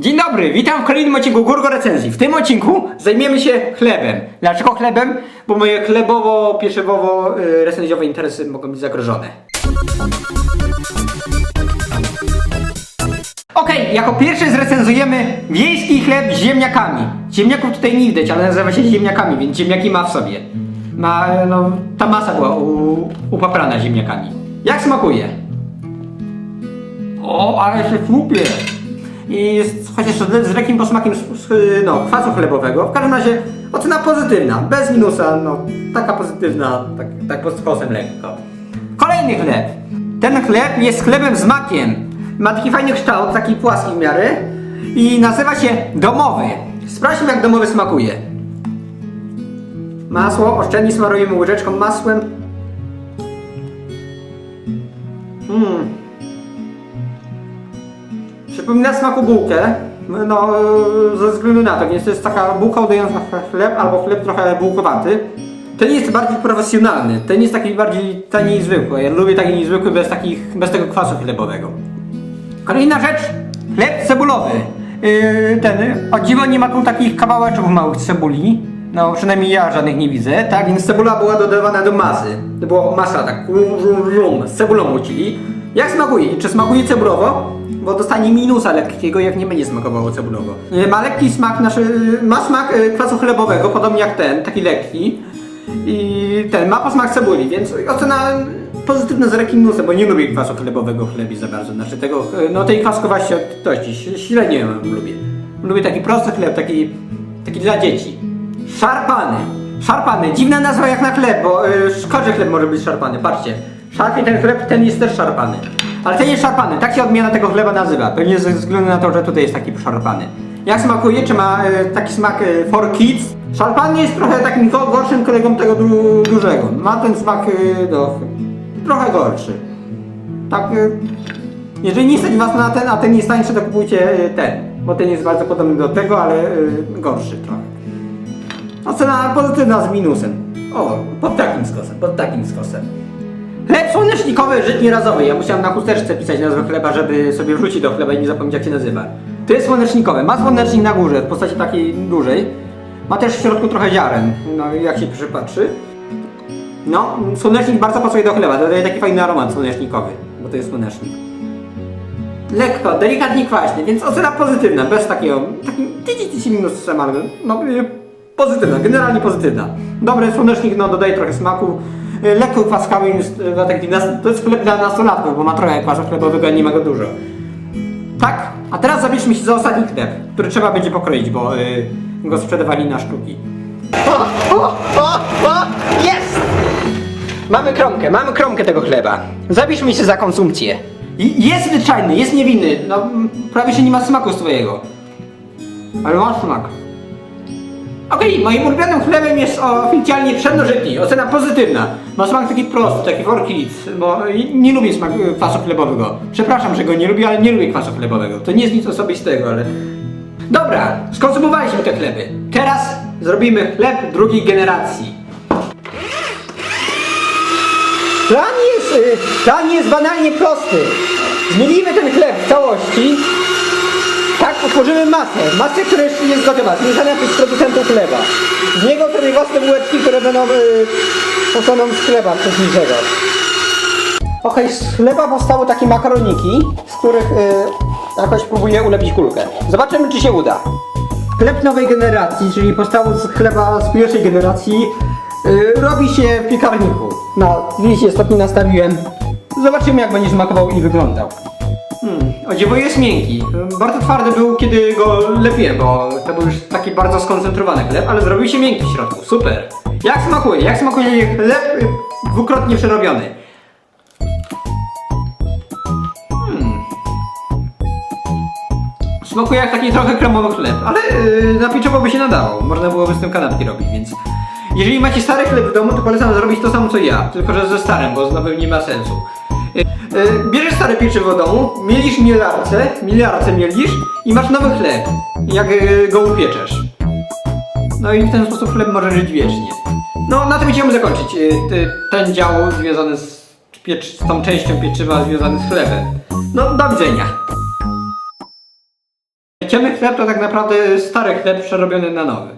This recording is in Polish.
Dzień dobry, witam w kolejnym odcinku Gurgo Recenzji. W tym odcinku zajmiemy się chlebem. Dlaczego chlebem? Bo moje chlebowo-pieszewowo-recenzjowe interesy mogą być zagrożone. Okej, jako pierwsze zrecenzujemy wiejski chleb z ziemniakami. Ziemniaków tutaj nie widać, ale nazywa się ziemniakami, więc ziemniaki ma w sobie. Ma, no, ta masa była u, upaprana ziemniakami. Jak smakuje? O, ale się chlupie! I jest chociaż z, lekkim posmakiem no, kwasu chlebowego. W każdym razie ocena pozytywna, bez minusa, no taka pozytywna, tak, tak pod kosem lekko. Kolejny chleb. Ten chleb jest chlebem z makiem. Ma taki fajny kształt, taki płaski w miarę i nazywa się domowy. Sprawdźmy jak domowy smakuje. Masło oszczędnie smarujemy łyżeczką masłem. Mmm. Przypomina smaku bułkę, no ze względu na to, więc to jest taka bułka udająca chleb albo chleb trochę bułkowaty. Ten jest bardziej profesjonalny, ten jest taki bardziej tani i zwykły. Ja lubię taki niezwykły bez, takich, bez tego kwasu chlebowego. Kolejna rzecz, chleb cebulowy. Yy, ten, o dziwo nie ma tu takich kawałeczków małych cebuli. No, przynajmniej ja żadnych nie widzę, tak? Więc cebula była dodawana do masy. To była masa, tak, z cebulą łucili. Jak smakuje? Czy smakuje cebulowo? Bo dostanie minusa lekkiego, jak nie będzie smakowało cebulowo. Yy, Ma lekki smak, znaczy, yy, ma smak yy, kwasu chlebowego, podobnie jak ten, taki lekki. I ten, ma posmak cebuli, więc ocena pozytywna z lekkim minusem, bo nie lubię kwasu chlebowego w chlebie za bardzo. Znaczy tego, no tej kwaskowości, średnio lubię. Lubię taki prosty chleb, taki, taki dla dzieci. Szarpany. Szarpany. Dziwna nazwa jak na chleb, bo y, chleb może być szarpany. Patrzcie. Szarpie ten chleb, ten jest też szarpany. Ale ten jest szarpany. Tak się odmiana tego chleba nazywa. Pewnie ze względu na to, że tutaj jest taki szarpany. Jak smakuje? Czy ma y, taki smak y, for kids? Szarpany jest trochę takim go- gorszym kolegą tego du dużego. Ma ten smak, no, trochę gorszy. Tak, y, jeżeli nie stać was na ten, a ten jest tańszy, to kupujcie y, ten. Bo ten jest bardzo podobny do tego, ale y, gorszy trochę. Ocena pozytywna z minusem. O, pod takim skosem, pod takim skosem. Chleb słonecznikowy, żytni razowy. Ja musiałem na chusteczce pisać nazwę chleba, żeby sobie wrzucić do chleba i nie zapomnieć jak się nazywa. To jest słonecznikowe. Ma słonecznik na górze, w postaci takiej dużej. Ma też w środku trochę ziaren, no jak się przypatrzy. No, słonecznik bardzo pasuje do chleba, dodaje taki fajny aromat słonecznikowy, bo to jest słonecznik. Lekko, delikatnie kwaśny, więc ocena pozytywna, bez takiego, takim tyci minusem, ale no y, pozytywna, generalnie pozytywna. Dobry słonecznik, no dodaje trochę smaku, lekko kwaskawy, jest, y, dla takich, to jest chleb dla nastolatków, bo ma trochę kwasu chlebowego, a nie ma go dużo. Tak, a teraz zabierzmy się za ostatni chleb, który trzeba będzie pokroić, bo y, go sprzedawali na sztuki. O, o, o, o, jest! Mamy kromkę, mamy kromkę tego chleba. Zabierzmy się za konsumpcję. I jest zwyczajny, jest niewinny, no prawie się nie ma smaku swojego. Ale ma smak. Okej, moim ulubionym chlebem jest oficjalnie pszennożytni, ocena pozytywna. Ma smak taki prosty, taki for kids, bo nie lubię smaku kwasu chlebowego. Przepraszam, że go nie lubię, ale nie lubię kwasu chlebowego. To nie jest nic osobistego, ale... Dobra, skonsumowaliśmy te chleby. Teraz zrobimy chleb drugiej generacji. Plan jest, y, plan jest banalnie prosty. Zmienimy ten chleb w całości. Utworzymy masę. Masę, która jeszcze nie jest gotowa. Zmieszana przez producentów chleba. Z niego sobie własne bułeczki, które będą y, pochodzą z chleba wcześniejszego. Okej, z chleba powstały takie makaroniki, z których y, jakoś próbuję ulepić kulkę. Zobaczymy, czy się uda. Chleb nowej generacji, czyli powstał z chleba z pierwszej generacji, y, robi się w piekarniku. Na 200 stopni nastawiłem. Zobaczymy, jak będzie smakował i wyglądał. O dziwo jest miękki. Bardzo twardy był, kiedy go lepiłem, bo to był już taki bardzo skoncentrowany chleb, ale zrobił się miękki w środku. Super. Jak smakuje? Jak smakuje chleb dwukrotnie przerobiony? Hmm. Smakuje jak taki trochę kremowy chleb, ale yy, na pieczywo by się nadawał. Można byłoby z tym kanapki robić, więc... Jeżeli macie stary chleb w domu, to polecam zrobić to samo co ja, tylko że ze starym, bo z nowym nie ma sensu. Yy, bierzesz stare pieczywo domu, mielisz mielarce, miliarce mielisz i masz nowy chleb, jak yy, go upieczesz. No i w ten sposób chleb może żyć wiecznie. No, na tym chciałbym zakończyć ty- ten dział związany z, piecz- z tą częścią pieczywa związany z chlebem. No, do widzenia. Ciemny chleb to tak naprawdę stary chleb przerobiony na nowy.